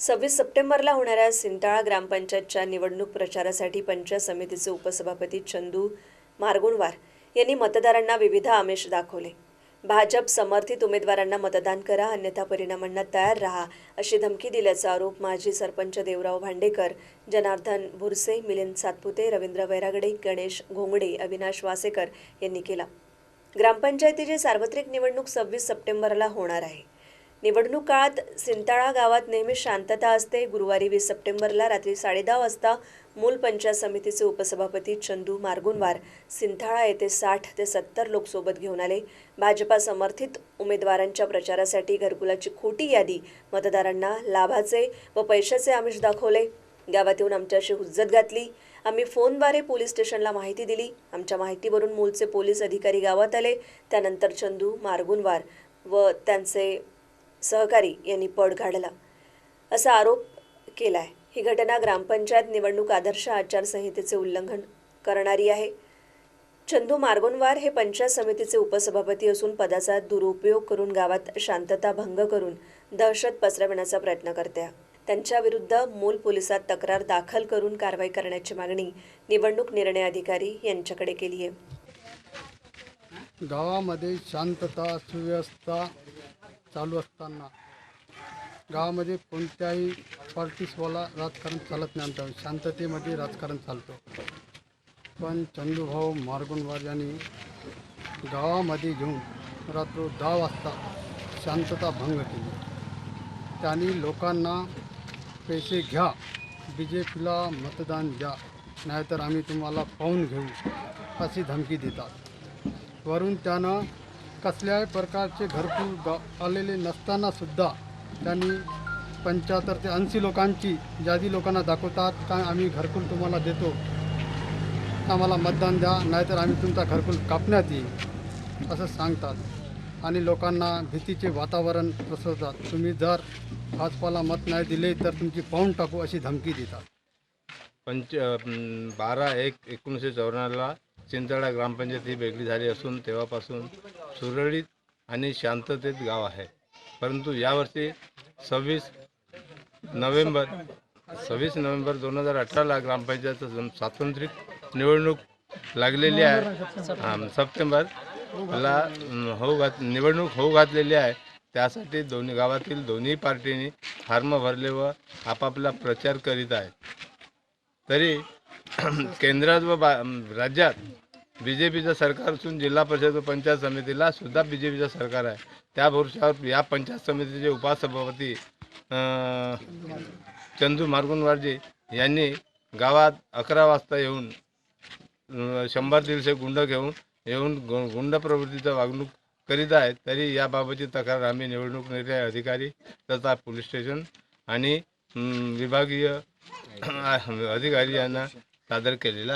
सव्वीस सप्टेंबरला होणाऱ्या सिंटाळा ग्रामपंचायतच्या निवडणूक प्रचारासाठी पंचायत समितीचे उपसभापती चंदू मारगुणवार यांनी मतदारांना विविध आमिष दाखवले. भाजप समर्थित उमेदवारांना मतदान करा अन्यथा परिणामांना तयार राहा अशी धमकी दिल्याचा आरोप माजी सरपंच देवराव भांडेकर जनार्दन भुरसे मिलिंद सातपुते रवींद्र वैरागडे गणेश घोंगडे अविनाश वासेकर यांनी केला. ग्रामपंचायतीची सार्वत्रिक निवडणूक सव्वीस सप्टेंबरला होणार आहे. निवडणूक काळात सिंताळा गावात नेहमी शांतता असते. गुरुवारी वीस सप्टेंबरला रात्री साडेदहा वाजता मूल पंचायत समितीचे उपसभापती चंदू मार्गुनवार सिंथाळा येथे साठ ते सत्तर लोक सोबत घेऊन आले. भाजपा समर्थित उमेदवारांच्या प्रचारासाठी घरकुलाची खोटी यादी मतदारांना लाभाचे व पैशाचे आमिष दाखवले. गावात येऊन आमच्याशी हुज्जत घातली. आम्ही फोनद्वारे पोलीस स्टेशनला माहिती दिली. आमच्या माहितीवरून मूलचे पोलीस अधिकारी गावात आले. त्यानंतर चंदू मार्गुनवार व त्यांचे सहकारी यांनी पड काढला. असा आरोप केला आहे ही घटना ग्रामपंचायत निवडणूक आदर्श आचारसंहितेचे उल्लंघन करणारी आहे. चंदू मार्गोनवार हे पंचायत समितीचे उपसभापती असून पदाचा दुरुपयोग करून गावात शांतता भंग करून दहशत पसरविण्याचा प्रयत्न करते त्यांच्या विरुद्ध मूल पोलिसात तक्रार दाखल करून कारवाई करण्याची मागणी निवडणूक निर्णय अधिकारी यांच्याकडे केली आहे गावामध्ये शांतता सुव्यवस्था चालू असताना गावामध्ये कोणत्याही पार्टीसवाला राजकारण चालत नाही आमच्या शांततेमध्ये राजकारण चालतो. पण चंदूभाऊ मार्गुनवार यांनी गावामध्ये घेऊन रात्र दहा वाजता शांतता भंग केली. त्यांनी लोकांना पैसे घ्या बी जे पीला मतदान द्या नाहीतर आम्ही तुम्हाला पाहून घेऊ अशी धमकी देतात. वरून त्यानं कसल्याही प्रकारचे घरकुल गा आलेले नसताना सुद्धा त्यांनी पंच्याहत्तर ते ऐंशी लोकांची यादी लोकांना दाखवतात. का आम्ही घरकुल तुम्हाला देतो आम्हाला मतदान द्या नाहीतर आम्ही तुमचा घरकुल कापण्यात येईल असं सांगतात. आणि लोकांना भीतीचे वातावरण पसरवतात तुम्ही जर भाजपाला मत नाही दिले तर तुमची पाहून टाकू अशी धमकी देतात. पंच बारा एक एकोणीसशे चौऱ्याण्णवला चिंचाळा ग्रामपंचायत ही वेगळी झाली असून तेव्हापासून सुरळीत आणि शांततेत गाव आहे. परंतु यावर्षी सव्वीस नोव्हेंबर सव्वीस नोव्हेंबर दोन हजार अठराला ग्रामपंचायतचं स्वातंत्र्य निवडणूक लागलेली आहे. सप्टेंबरला सप्टेंबर ला होऊ घात निवडणूक होऊ घातलेली आहे. त्यासाठी दोन्ही गावातील दोन्ही पार्टीनी फॉर्म भरले व आपापला प्रचार करीत आहेत. तरी केंद्रात व बा राज्यात बी जे पीचं सरकार असून जिल्हा परिषद व पंचायत समितीला सुद्धा बी जे पीचं सरकार आहे. त्या भरोशावर या पंचायत समितीचे उपसभापती चंदू मार्गुनवारजी यांनी गावात अकरा वाजता येऊन शंभर दीडशे गुंड घेऊन येऊन गु- गुंड प्रवृत्तीचं वागणूक करीत आहेत. तरी याबाबतची तक्रार आम्ही निवडणूक निर्णय अधिकारी तथा पोलीस स्टेशन आणि विभागीय अधिकारी यांना सादर केलेला